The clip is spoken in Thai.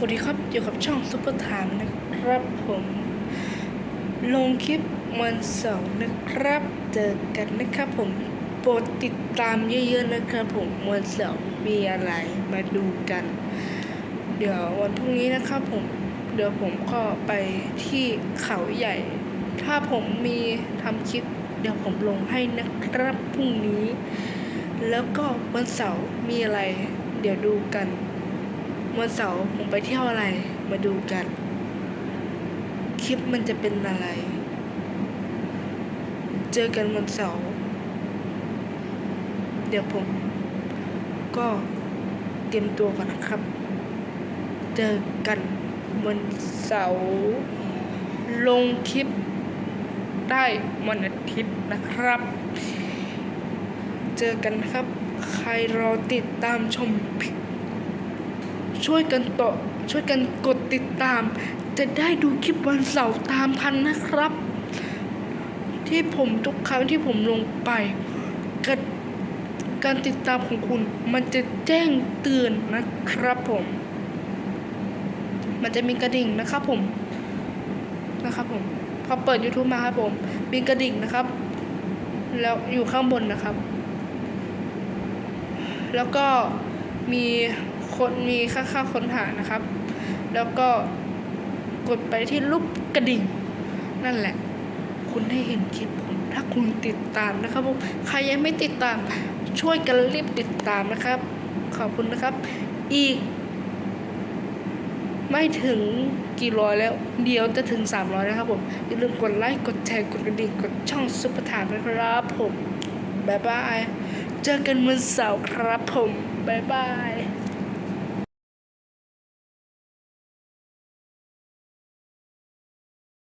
สวัสดีครับอยู่กับช่องซุปเปอร์ไทม์นะครับผม ลงคลิปวันเสาร์นะครับเจอกันนะครับผมโปรดติดตามเยอะๆนะครับผมวันเสาร์มีอะไรมาดูกัน เดี๋ยววันพรุ่งนี้นะครับผมเดี๋ยวผมก็ไปที่เขาใหญ่ ถ้าผมมีทำคลิป เดี๋ยวผมลงให้นะครับพรุ่งนี้ แล้วก็วันเสาร์มีอะไร เดี๋ยวดูกัน วันเสาร์ผมไปเที่ยวอะไร มาดูกัน คลิปมันจะเป็นอะไร เจอกันวันเสาร์เดี๋ยวผม ก็เตรียมตัวก่อนนะครับ เจอกันวันเสาร์ลงคลิปได้วันอาทิตย์นะครับ เจอกันครับ ใครรอติดตามชม ช่วยกันต่อช่วยกันกดติดตาม จะได้ดูคลิปวันเสาร์ตามทันนะครับ ที่ผมทุกครั้งที่ผมลงไปการการติดตามของคุณมันจะแจ้งเตือนนะครับผม มันจะมีกระดิ่งนะครับผมนะครับผมพอเปิด YouTube มาครับผม มีกระดิ่งนะครับ แล้วอยู่ข้างบนนะครับ แล้วก็มี คนมีค่าค่าค้นหานะครับ แล้วก็กดไปที่รูปกระดิ่ง นั่นแหละ คุณได้เห็นคลิปผมถ้าคุณติดตามนะครับผมใครยังไม่ติดตามช่วยกันรีบติดตามนะครับ ขอบคุณนะครับ อีก ไม่ถึงกี่ร้อยแล้ว เดี๋ยวจะถึง 300 นะครับผมอย่าลืมกดไลค์กดแชร์กดกระดิ่งกดช่องซุปเปอร์ถามนะครับผมบ๊ายบาย เจอกันวันเสาร์ครับผมบ๊ายบาย